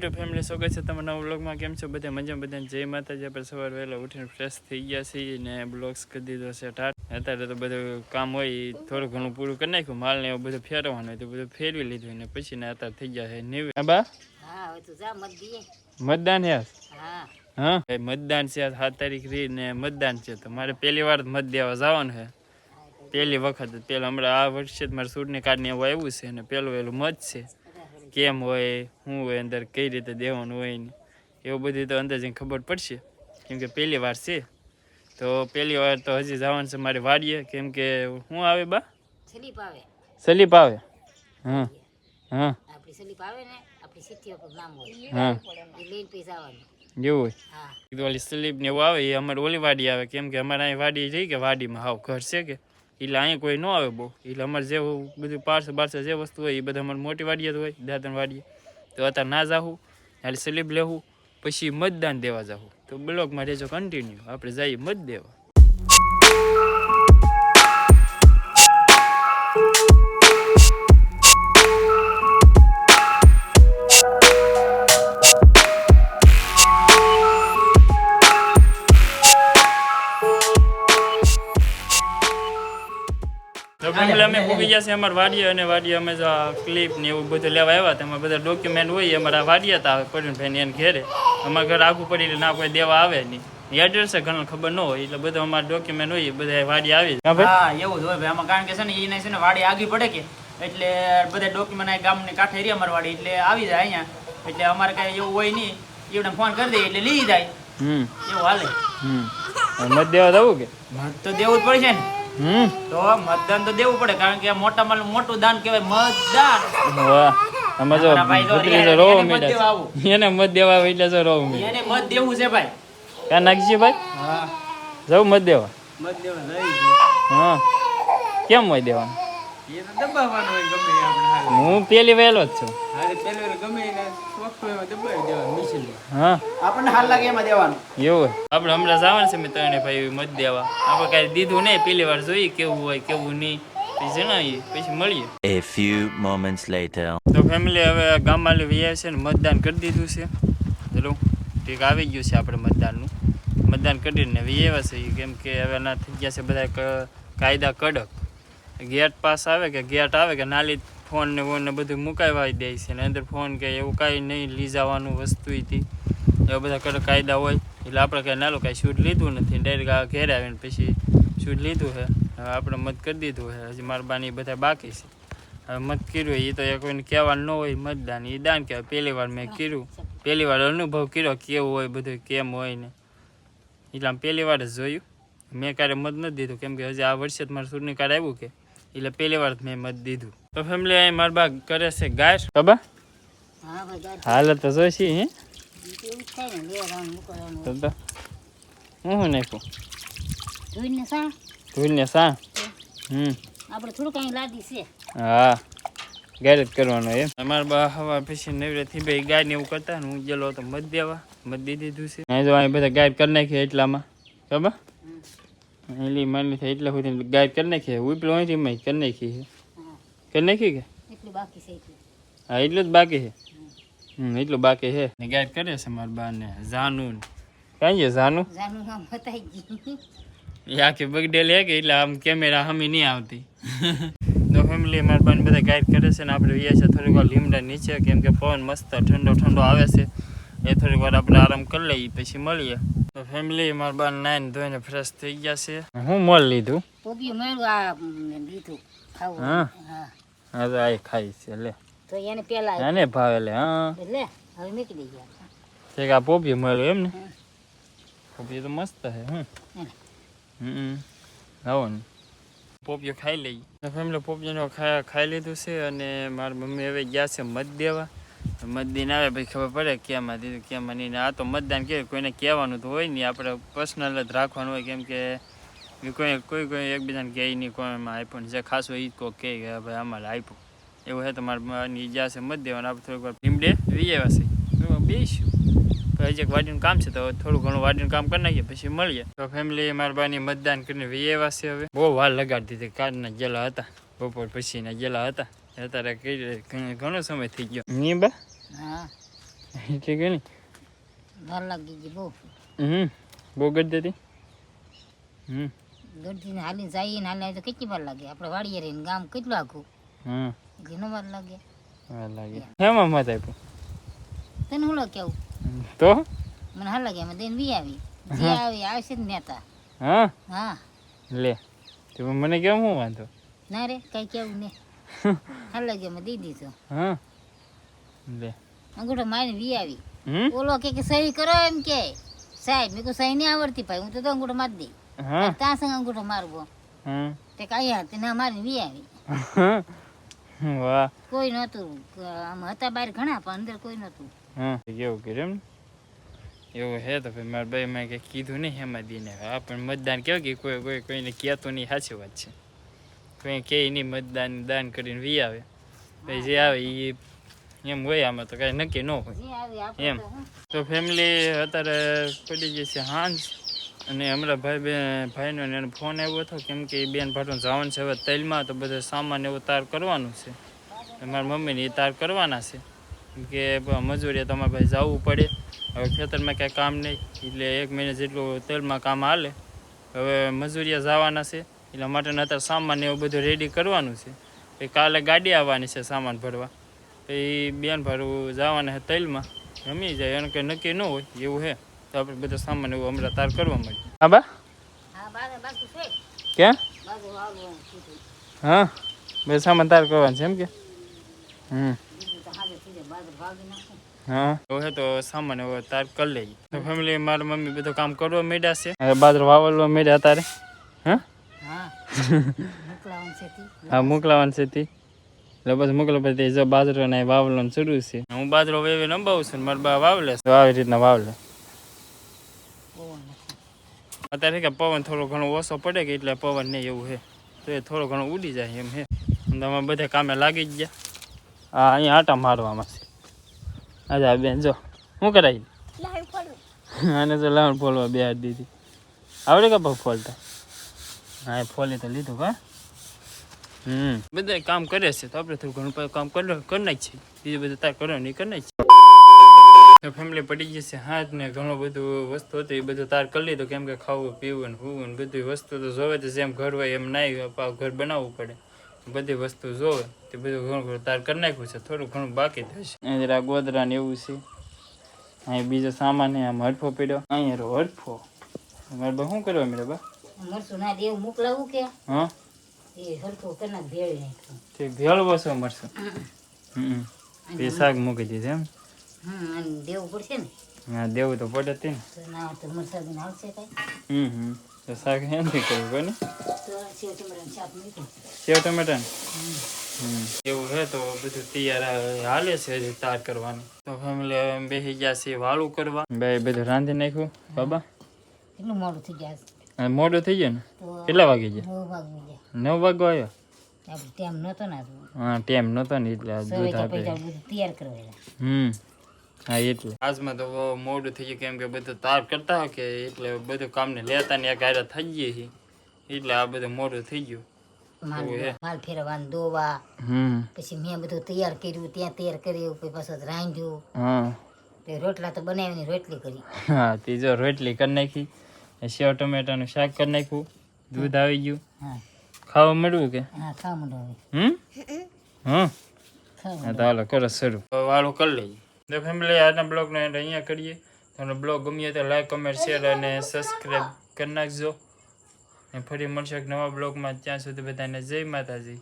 YouTube family સ્વાગત છે તમારા નવા બ્લોગમાં કેમ છો? બધા મજા બધાને જય માતાજી. આપણે સવાર વહેલા ઉઠીને ફ્રેશ થઈ ગયા છીએ ને બ્લોગ્સ કરી દીધો છે. ટાટ અત્યારે તો બધું કામ હોય થોડું ઘણું પૂરું કરી નાખ્યું. માલ ને એવું બધું ફેરવવાનું હોય તો બધું ફેરવી લીધું ને પછી ને અત્યારે થઈ ગયા છે નેવી. હા બા? મતદાન હે. હા? મતદાન છે સાત તારીખ રી ને મતદાન છે. તો મારે પહેલી વાર મત દેવા જવાનું છે. પહેલી વખત. પેલા હમણાં આ વર્ષે જ મારે ચૂંટણી કાર્ડ ને એવું આવ્યું છે ને પેલું પેલું મત છે. કેમ હોય શું હોય અંદર કઈ રીતે દેવાનું હોય ને એવું બધું તો અંદર જઈને ખબર પડશે. કેમ કે પહેલી વાર છે. તો પહેલી વાર તો હજી જવાનું છે મારે વાડીએ. કેમ કે શું આવે બા? સલીપ આવે. સલીપ આવે. હા. હા. આપણી સ્લીપ આવે ને આપણી સિત્તી ઉપર નામ હોય. હા. લઈને આવવાનું એવું હોય? ઓલી સ્લીપ ને એવું આવે એ અમારે ઓલી વાડી આવે. કેમ કે અમારે અહીં વાડી જઈ કે વાડીમાં હાવ ઘર છે કે. એટલે અહીંયા કોઈ ન આવે બહુ. એટલે અમારે જેવું બધું પાર્સલ બારસલ જે વસ્તુ હોય એ બધા અમારે મોટી વાડીએ હોય દાદણ વાડીએ. તો અત્યારે ના જાવું એટલે સ્લીપ લેવું પછી મતદાન દેવા જાવું તો બ્લોગમાં રહેજો કન્ટિન્યુ આપણે જઈએ મત દેવા. તો અમે ગયા છે અમારે વાડીએ અને વાડીએ અમે જો ક્લિપ ને એવું બધું લેવા આવ્યા હતા અમારે બધા ડોક્યુમેન્ટ હોય અમારા વાડીએ પડ્યું ભાઈ એને ઘેરે. અમારા ઘર આખું પડી ના કોઈ દેવા આવે નહીં. એડ્રેસ ઘણા ખબર ન હોય એટલે બધા અમારા ડોક્યુમેન્ટ હોય બધા વાડી આવી હા એવું જ હોય ભાઈ. આમાં કારણ કે છે ને એને છે ને વાડી આગી પડે કે એટલે બધા ડોક્યુમેન્ટ ગામની કાંઠે રહી અમારી વાડી એટલે આવી જાય અહીંયા. એટલે અમારે કાંઈ એવું હોય નહીં એમને ફોન કરી દઈએ એટલે લઈ જાય. હમ. એવું હાલે. હમ. મત દેવા દઉં કે? મત તો દેવું જ પડશે ને. તો મતદાન તો દેવું પડે કારણ કે મોટામાં મોટું દાન કહેવાય મતદાન. આમાં જો એને મત દેવા એટલે જો એને મત દેવું છે ભાઈ. ક્યાં નાખીએ ભાઈ? હા. જવું મત દેવા. મત દેવા હા. કેમ હોય દેવાનું? એ તો દબાવવાનું હોય ગમે આપણે હું પેલી વહેલો જ છું. આપણને હાલ લાગે એમાં દેવાનું. એવું આપણે હમણાં જવાનું છે મેં ત્રણે ભાઈ મત દેવા. આપણે કાંઈ દીધું નહીં પેલી વાર જોઈએ કેવું હોય કેવું નહીં. પછી જણાવીએ પછી મળીએ. A few moments later. તો ફેમિલી હવે ગામમાં લઈ છે ને મતદાન કરી દીધું છે. ચલો ઠીક આવી ગયું છે આપણે મતદાનનું. મતદાન કરીને વી છે. કેમ કે હવે ના થઈ ગયા છે બધા કાયદા કડક. ગેટ પાસ આવે કે ગેટ આવે કે નાલી ફોન ને ફોન ને બધું મુકાવી દે છે. ને અંદર ફોન કે એવું કાંઈ નહીં લઈ જવાનું વસ્તુ હતી. એવા બધા કડક કાયદા હોય. એટલે આપણે કાંઈ નાલું કાંઈ શૂટ લીધું નથી. ડાયરેક્ટ ઘેર આવીને પછી શૂટ લીધું છે. હવે આપણે મત કરી દીધું છે. હજી મારા બાની બધા બાકી છે. હવે મત કર્યું એ તો એ કોઈને કહેવાનું ન હોય મતદાન. એ દાન કહેવાય. પહેલી વાર મેં કર્યું. પહેલી વાર અનુભવ કર્યો કેવું હોય બધું, કેમ હોય ને. એટલે આમ પહેલી વાર જ જોયું. મેં ક્યારે મત નથી દીધું. કેમ કે હજી આ વર્ષે જ મારું ચૂંટણી કાર્ડ આવ્યું કે એટલે પહેલી વાર મેં મત દીધું. તો ફેમિલી અહીં મારા બા કરે છે ગાય બાબા? હાલ હાલત તો જોઈશી હે? તો તો હું શું નાખું ધોઈને સા? હમ. આપણે થોડુંક અહીં લાદી છે. હા. ગાય જ કરવાનો એમ. અમારા બા હવા પછી નવરેથી ભાઈ ગાય ને એવું કરતા હું ગયેલો તો મત દેવા મત દીધી દીધું છે. અહીં જો અહીં બધા ગાય કરી નાખીએ એટલામાં. ખબર એલી માની થાય એટલે સુધી ગાય કરી નાખી ઉપલો અહીંથી મેં કરી નાખી છે. કરી નાખી કે? બાકી છે હા એટલું જ બાકી છે? હમ. એટલું બાકી છે. ને ગાય કરે છે મારા બા ને જાનું કાંઈ છે જાનું એ આખી બગડેલ હે કે એટલે આમ કેમેરા હમી નહીં આવતી. તો ફેમિલી મારા બાને બધા ગાઈડ કરે છે ને આપણે વ્યાસ થોડીક વાર લીમડા નીચે કેમ કે પવન મસ્ત ઠંડો ઠંડો આવે છે. એ થોડીક વાર આપણે આરામ કરી લઈએ પછી મળીએ. તો ફેમિલી મારા બા નાઈને ધોઈને ફ્રેશ થઈ ગયા છે. હું મોલ લીધું? મેળું ખાવું. હા. હા. તો આ ખાઈ છે લે. તો એને પેલા આને ભાવે લે હા. લે હવે છે કે આ પોપી મળ્યું એમ ને. પોપી તો મસ્ત છે હમ. હમ. આવો ને. પોપિયો ખાઈ લઈએ. ફેમિલી પોપિયાનો ખાઈ લીધું છે અને મારી મમ્મી હવે ગયા છે મત દેવા. મત દઈને આવે પછી ખબર પડે ક્યાંમાં દીધું ક્યાંમાં નહીં. આ તો મતદાન કે કોઈને કહેવાનું તો હોય નહીં આપણે પર્સનલ જ રાખવાનું હોય. કેમ કે કોઈ કોઈ કોઈ એકબીજાને કહે નહીં કોઈમાં આપ્યું જે ખાસ હોય એ કોઈ કહે કે ભાઈ અમારે આપ્યું. એવું છે તમારે ઈજા છે મત દેવાનું. આપણે થોડીક વાર ભીમડે વી આવ્યા છે બેસીશું હજી એક વાડીનું કામ છે, તો થોડું ઘણું વાડીનું કામ કરી નાખીએ, પછી મળીએ. તો ફેમિલી મારા બાની મતદાન કરીને વિયેવા છે હવે. બહુ વાર લગાડી દીધી કારના ગયેલા હતા. બપોર પછીના ગયેલા હતા. અત્યારે કઈ ઘણો સમય થઈ ગયો. ની બા? હા. એટલે કે નહીં? વાર લાગી ગઈ બહુ. હમ બહુ ગઢ હતી? હમ. ગઢથી હાલીને જઈએ ને હાલીને તો કેટલી વાર લાગે? આપણે વાડીએ રહીને ગામ કેટલું આખું? હમ. ઘણો વાર લાગે. વાર લાગે. હેમાં મત આપ્યું? તને હું કેવું તો? મને હાલ લાગે એમાં દઈને વી આવી. જે આવી આવશે જ નેતા. હા? હા. લે તો મને કેમ હું વાંધો? ના રે કઈ કેવું ને હાલ લાગે એમાં દઈ દીધું હા. લે. અંગૂઠો મારીને વી આવી. ઓલો કે કે સહી કરો એમ કે. સાહેબ મેં કહું સહી નહીં આવડતી ભાઈ હું તો અંગૂઠો મારી દઈ હા. ત્યાં સંગ અંગૂઠો મારવો. તે કઈ હતી ના મારીને વી આવી. વાહ. કોઈ નહોતું. આમ હતા બહાર ઘણા પણ અંદર કોઈ નહોતું. હા. કેવું કર્યું એવું હે તો ભાઈ મારા ભાઈ મેં કીધું નહીં હેમાં દીને આ પણ મતદાન કેવું કે કોઈ કોઈ કોઈને કહેતું નહીં સાચી વાત છે. કોઈ કહે નહીં મતદાન દાન કરીને વી આવે. પછી જે આવે એ એમ હોય આમાં તો કાંઈ નક્કી ન હોય. એમ. તો ફેમિલી અત્યારે પડી ગઈ છે હાંજ અને હમણાં ભાઈ બે ભાઈનો એને ફોન આવ્યો હતો કેમ કે એ બેન ભાટું જવાનું છે હવે તેલમાં તો બધો સામાન એવો તાર કરવાનું છે. મારા મમ્મીને એ તાર કરવાના છે. કે મજૂરીએ તમારે ભાઈ જવું પડે. હવે ખેતરમાં કાંઈ કામ નહીં. એટલે એક મહિને જેટલું તેલમાં કામ હાલે. હવે મજૂરીએ જવાના છે. એટલા માટે અત્યારે સામાન એવું બધું રેડી કરવાનું છે. પછી કાલે ગાડી આવવાની છે સામાન ભરવા. પછી બેન ભાડું જવાના છે તૈલમાં. રમી જાય એનું કંઈ નક્કી ન હોય એવું છે. તો આપણે બધો સામાન એવું હમણાં તાર કરવા મળે હા બા? ક્યાં? હા બધો સામાન તાર કરવાનું છે એમ કે? હમ. હા. એવું હે તો સામાન હવે તાર કરી લઈએ. ફેમિલી મારા મમ્મી બધું કામ કરવા માંડ્યા છે. હવે બાજરો વાવલવા માંડ્યા તારે હા? હા મોકલાવાનું છે તી. એટલે બસ મોકલો પછી જો બાજરો ને વાવવાનું શરૂ છે. હું બાજરો વેવે ન બહુ છું મારે બા વાવલે તો આવી રીતના વાવલે. અત્યારે કે પવન થોડો ઘણો ઓછો પડે કે એટલે પવન નહીં એવું છે તો એ થોડો ઘણો ઉડી જાય એમ હે. તમે બધા કામે લાગી જ ગયા. હા અહીંયા આટા મારવામાં છે. આજે આ બેન જો શું કરાવી અને તો લાવણ ફોલવા બે હાથ દીધી. આવડે કે પગ ફોલતા હા ફોલી તો લીધું કા હમ. બધા કામ કરે છે તો આપણે થોડું ઘણું કામ કરી કરી નાખીએ. બીજું બધું તાર કરો નહીં કરી નાખીએ. ફેમિલી પડી જશે હાથ ને ઘણું બધું વસ્તુ હતું, એ બધું તાર કરી લીધું, કેમ કે ખાવું, પીવું ને હોવું ને બધી વસ્તુ તો જોવે તો જેમ ઘર હોય એમ પાછું ઘર બનાવવું પડે. બધી વસ્તુ જોવે, તે બધું ઘણું ઘણું તાર કરી નાખ્યું છે, થોડું ઘણું બાકી થશે જરા ગોદરા ને એવું છે. અહીં બીજો સામાન આમ હડફો પડ્યો. અહીંયા હડફો મારે શું કરવા બા? મરચું ના દેવું મોકલાવું કે? હા? એ હરખું કરી નાખ ભેળી તે ભેળવો છો મળશે હમ. એ શાક મૂકી દીધું એમ? હમ અને દેવું પડશે ને? હા દેવું તો પડે તે ને. તો ના હોય આવશે કાંઈ? હમ હમ. તો શાક એનાથી કરવું કોને તો સેવ ટમેટાનું શાક મૂક્યું. સેવ ટમેટા હમ. એવું હે તો બધું તૈયાર હાલે છે હજી તાર કરવાની. તો ફેમિલી હવે બેસી ગયા છે વાળું કરવા. બે બધું રાંધી નાખ્યું. બાબા? કેટલું મોડું થઈ ગયા? છે. અને મોડું થઈ ગયું ને? કેટલા વાગે છે નવ વાગી આવ્યો? ને હા ટાઈમ નતો ને એટલે દૂધ આપે. તૈયાર કરવા હમ હા એટલે. આજમાં તો મોડું થઈ ગયું કેમ કે બધું તાર કરતા હોય કે એટલે બધું કામને લેતા ને એક હારે થઈ ગઈ છે. એટલે આ બધું મોડું થઈ ગયું. માલ. માલ દોવા પછી મેં બધું તૈયાર કર્યું ત્યાં તૈયાર કર્યું પછી પાછું રાંધ્યું. રોટલા તો બનાવીને રોટલી કરી. હા ત્રીજો રોટલી કરી નાખી. સેવ ટમેટાનું શાક કરી નાખ્યું. દૂધ આવી ગયું. હા. ખાવા મળ્યું કે? હા ખાવા માંડો હવે. હમ? હા. તો હાલો કરો શરૂ. વાળું કરી લઈએ. તો ફેમિલી આજના બ્લોગનો એન્ડ અહીંયા કરીએ. તમને બ્લોગ ગમ્યો તો લાઈક કમેન્ટ શેર અને સબસ્ક્રાઈબ કરી નાખજો. ફરી મળશે એક નવા બ્લોગમાં. ત્યાં સુધી બધાને જય માતાજી.